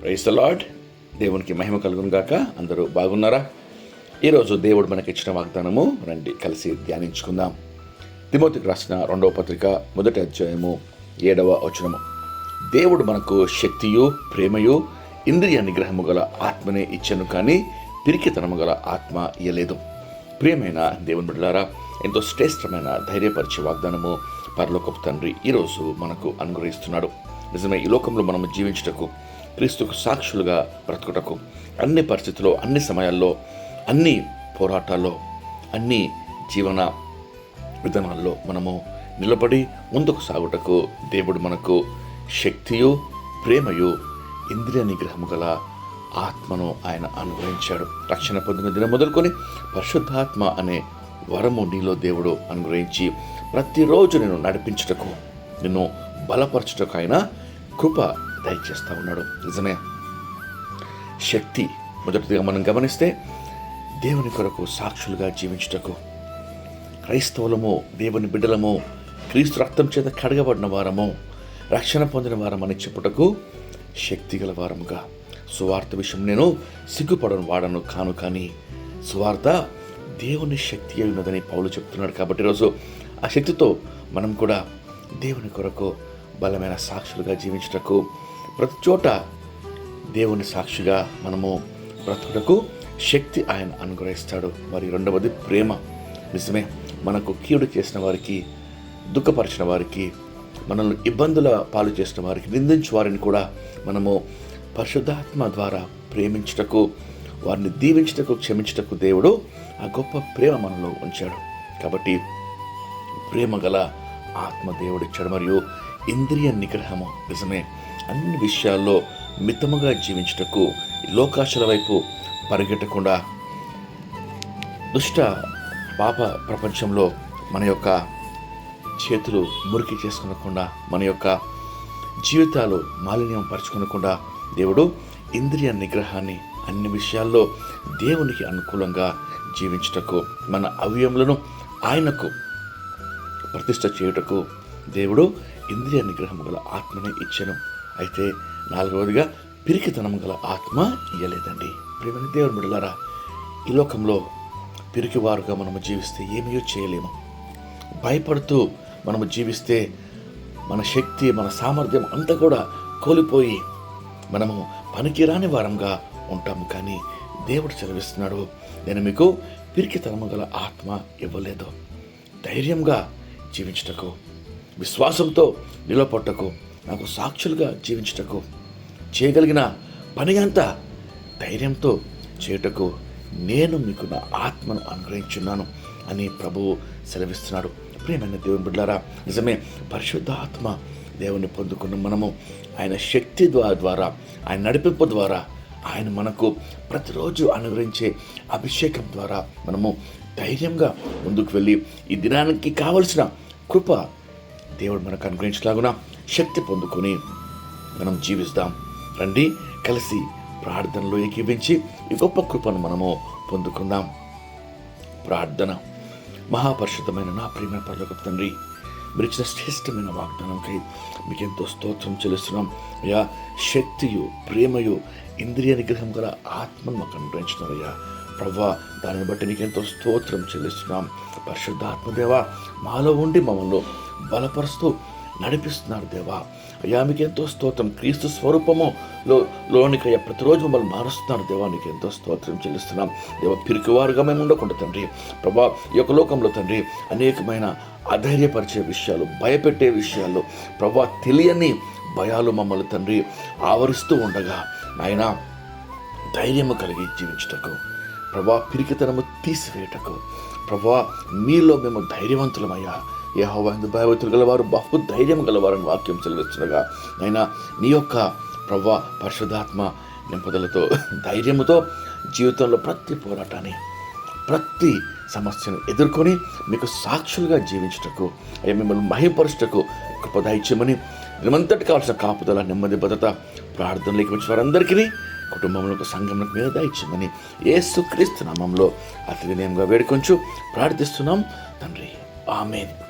Price the lord దేవునికి మహిమ కలుగును గాక అందరూ బాగున్నారా? ఈరోజు దేవుడు మనకి ఇచ్చిన వాగ్దానము రండి కలిసి ధ్యానించుకుందాం. తిమోతికి రాసిన రెండవ పత్రిక మొదటి అధ్యాయము ఏడవ వచనము. దేవుడు మనకు శక్తియు ప్రేమయు ఇంద్రియ నిగ్రహము గల ఆత్మనే ఇచ్చాను కానీ పిరికితనము గల ఆత్మ ఇయ్యలేదు. ప్రియమైన దేవుని బిడ్డలారా ఎంతో శ్రేష్టమైన ధైర్యపరిచే వాగ్దానము పరలోకపు తండ్రి ఈరోజు మనకు అనుగ్రహిస్తున్నాడు. నిజమే ఈ లోకంలో మనం జీవించుటకు క్రీస్తుకు సాక్షులుగా బ్రతుకుటకు అన్ని పరిస్థితుల్లో అన్ని సమయాల్లో అన్ని పోరాటాల్లో అన్ని జీవన విధానాల్లో మనము నిలబడి ముందుకు సాగుటకు దేవుడు మనకు శక్తియు ప్రేమయు ఇంద్రియ నిగ్రహము గల ఆత్మను ఆయన అనుగ్రహించాడు. రక్షణ పొందిన దినం మొదలుకొని పరిశుద్ధాత్మ అనే వరము నీలో దేవుడు అనుగ్రహించి ప్రతిరోజు నేను నడిపించుటకు నిన్ను బలపరచుటకు ఆయన కృప దయచేస్తూ ఉన్నాడు. నిజమే. శక్తి మొదటిగా మనం గమనిస్తే దేవుని కొరకు సాక్షులుగా జీవించుటకు క్రైస్తవులము దేవుని బిడ్డలము క్రీస్తు రక్తం చేత కడగబడిన వారము రక్షణ పొందిన వారమని చెప్పుటకు శక్తి గల వారముగా. సువార్త విషయం నేను సిగ్గుపడను వాడను కాను కానీ సువార్త దేవుని శక్తి అయి ఉన్నదని పౌలు చెప్తున్నాడు కాబట్టి ఈరోజు ఆ శక్తితో మనం కూడా దేవుని కొరకు బలమైన సాక్షులుగా జీవించుటకు ప్రతి చోట దేవుని సాక్షిగా మనము బ్రతుకుటకు శక్తి ఆయన అనుగ్రహిస్తాడు. మరి రెండవది ప్రేమ. నిజమే మనకు కీడు చేసిన వారికి దుఃఖపరిచిన వారికి మనల్ని ఇబ్బందుల పాలు చేసిన వారికి నిందించు వారిని కూడా మనము పరిశుద్ధాత్మ ద్వారా ప్రేమించుటకు వారిని దీవించుటకు క్షమించుటకు దేవుడు ఆ గొప్ప ప్రేమ మనలో ఉంచాడు. కాబట్టి ప్రేమ గల ఆత్మ దేవుడిచ్చాడు మరియు ఇంద్రియ నిగ్రహము. నిజమే అన్ని విషయాల్లో మితముగా జీవించుటకు లోకాశల వైపు పరిగెట్టకుండా దుష్ట పాప ప్రపంచంలో మన యొక్క చేతులు మురికి చేసుకునకుండా మన యొక్క జీవితాలు మాలిన్యం పరచుకునకుండా దేవుడు ఇంద్రియ నిగ్రహాన్ని అన్ని విషయాల్లో దేవునికి అనుకూలంగా జీవించుటకు మన అవయములను ఆయనకు ప్రతిష్ట చేయుటకు దేవుడు ఇంద్రియ నిగ్రహము గల ఆత్మని ఇచ్చాను. అయితే నాలుగవదిగా పిరికితనం గల ఆత్మ ఇయ్యలేదండి. ప్రేమని దేవుని బిడ్డలారా ఈ లోకంలో పిరికివారుగా మనము జీవిస్తే ఏమీ చేయలేము. భయపడుతూ మనము జీవిస్తే మన శక్తి మన సామర్థ్యం అంతా కూడా కోల్పోయి మనము పనికిరాని వారంగా ఉంటాము. కానీ దేవుడు చదివిస్తున్నాడు నేను మీకు పిరికితనము గల ఆత్మ ఇవ్వలేదు. ధైర్యంగా జీవించుటకు విశ్వాసంతో నిలబొట్టకు నాకు సాక్షులుగా జీవించుటకు చేయగలిగిన పని అంతా ధైర్యంతో చేయుటకు నేను మీకు నా ఆత్మను అనుగ్రహించున్నాను అని ప్రభువు సెలవిస్తున్నాడు. ప్రియమైన దేవుని బిడ్డారా నిజమే పరిశుద్ధ ఆత్మ దేవుని పొందుకున్న మనము ఆయన శక్తి ద్వారా ద్వారా ఆయన నడిపింపు ద్వారా ఆయన మనకు ప్రతిరోజు అనుగ్రహించే అభిషేకం ద్వారా మనము ధైర్యంగా ముందుకు వెళ్ళి ఈ దినానికి కావలసిన కృప దేవుడు మనకు అనుగ్రహించలాగునా. శక్తి పొందుకొని మనం జీవిస్తాం. రండి కలిసి ప్రార్థనలో ఏకీభించి ఈ గొప్ప కృపను మనము పొందుకుందాం. ప్రార్థన. మహాపరిషితమైన నా ప్రేమ పర్లోక తండ్రి మీరు ఇచ్చిన శ్రేష్టమైన వాగ్దానంకై మీకు ఎంతో స్తోత్రం చెల్లిస్తున్నాం. అయ్యా శక్తియు ప్రేమయు ఇంద్రియ నిగ్రహం గల ఆత్మను మాకు అనుగ్రహించినారయ్యా ప్రవ్వా దానిని బట్టి నీకు ఎంతో స్తోత్రం చెల్లిస్తున్నాం. పరిశుద్ధాత్మదేవా మాలో ఉండి మమ్మల్ని బలపరుస్తూ నడిపిస్తున్నారు దేవా. అయ్యా మీకు ఎంతో స్తోత్రం. క్రీస్తు స్వరూపము లో లోనికయ్యా ప్రతిరోజు మమ్మల్ని మారుస్తున్నారు దేవా. నీకు ఎంతో స్తోత్రం చెల్లిస్తున్నాం. దేవ పిరికివారుగా మేము ఉండకుండా తండ్రి. ప్రభా ఈ యొక్క లోకంలో తండ్రి అనేకమైన అధైర్యపరిచే విషయాలు భయపెట్టే విషయాలు ప్రభా తెలియని భయాలు మమ్మల్ని తండ్రి ఆవరిస్తూ ఉండగా నాయన ధైర్యము కలిగి జీవించుటకు ప్రభా పిరికితనము తీసివేయటకు ప్రభా మీలో మేము ధైర్యవంతులమయ్యా. యహోవందు భయవతులు గలవారు బహు ధైర్యం గలవారని వాక్యం చెల్లిస్తుండగా అయినా నీ యొక్క ప్రభా పరిశుధాత్మ నింపుదలతో ధైర్యముతో జీవితంలో ప్రతి పోరాటాన్ని ప్రతి సమస్యను ఎదుర్కొని మీకు సాక్షులుగా జీవించుటకు అయ్యా మిమ్మల్ని మహిపరుచుటకు కృప దయచేయమని దినమంతటి కావాల్సిన కాపుదల నెమ్మది భద్రత ప్రార్థనలోకి వచ్చిన వారందరికీ కుటుంబంలో సంఘంలో మీద దయచేయమని ఏసుక్రీస్తు నామంలో అతి వినయంగా వేడుకొంచు ప్రార్థిస్తున్నాం తండ్రి. ఆమెన్.